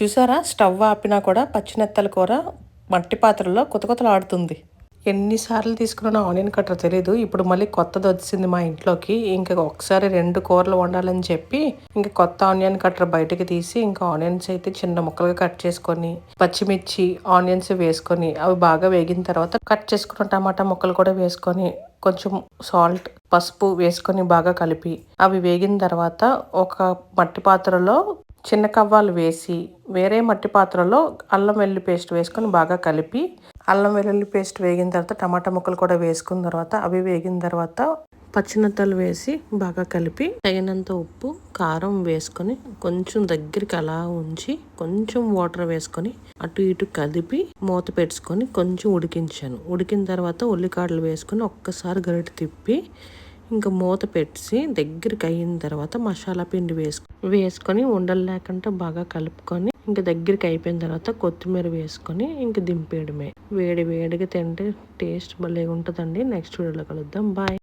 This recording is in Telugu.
చూసారా? స్టవ్ ఆపినా కూడా పచ్చినెత్తల కూర మట్టి పాత్రలో కొత్త ఆడుతుంది ఎన్నిసార్లు తీసుకున్న ఆనియన్ కట్టర్ తెలీదు. ఇప్పుడు మళ్ళీ కొత్తది వచ్చింది మా ఇంట్లోకి. ఇంకా ఒకసారి రెండు కూరలు వండాలని చెప్పి ఇంకా కొత్త ఆనియన్ కట్టర్ బయటకి తీసి ఇంకా ఆనియన్స్ అయితే చిన్న ముక్కలుగా కట్ చేసుకొని పచ్చిమిర్చి ఆనియన్స్ వేసుకొని అవి బాగా వేగిన తర్వాత కట్ చేసుకున్న టమాటా ముక్కలు కూడా వేసుకొని కొంచెం సాల్ట్ పసుపు వేసుకొని బాగా కలిపి అవి వేగిన తర్వాత ఒక మట్టి పాత్రలో చిన్న కవ్వాలు వేసి వేరే మట్టి పాత్రలో అల్లం వెల్లుల్లి పేస్ట్ వేసుకొని బాగా కలిపి అల్లం వెల్లుల్లి పేస్ట్ వేగిన తర్వాత టమాటా ముక్కలు కూడా వేసుకున్న తర్వాత అవి వేగిన తర్వాత పచ్చినత్తలు వేసి బాగా కలిపి తగినంత ఉప్పు కారం వేసుకొని కొంచెం దగ్గరికి అలా ఉంచి కొంచెం వాటర్ వేసుకొని అటు ఇటు కదిపి మూత పెట్టుకొని కొంచెం ఉడికించాను. ఉడికిన తర్వాత ఉల్లికాడలు వేసుకొని ఒక్కసారి గరిటె తిప్పి ఇంకా మూత పెట్టి దగ్గరికి అయిన తర్వాత మసాలా పిండి వేసుకు వేసుకొని ఉండలు లేకుండా బాగా కలుపుకొని ఇంకా దగ్గరికి అయిపోయిన తర్వాత కొత్తిమీర వేసుకొని ఇంకా దింపేయడమే. వేడి వేడిగా తింటే టేస్ట్ భలే ఉంటుందండి నెక్స్ట్ వీడియోలో కలుద్దాం. బాయ్.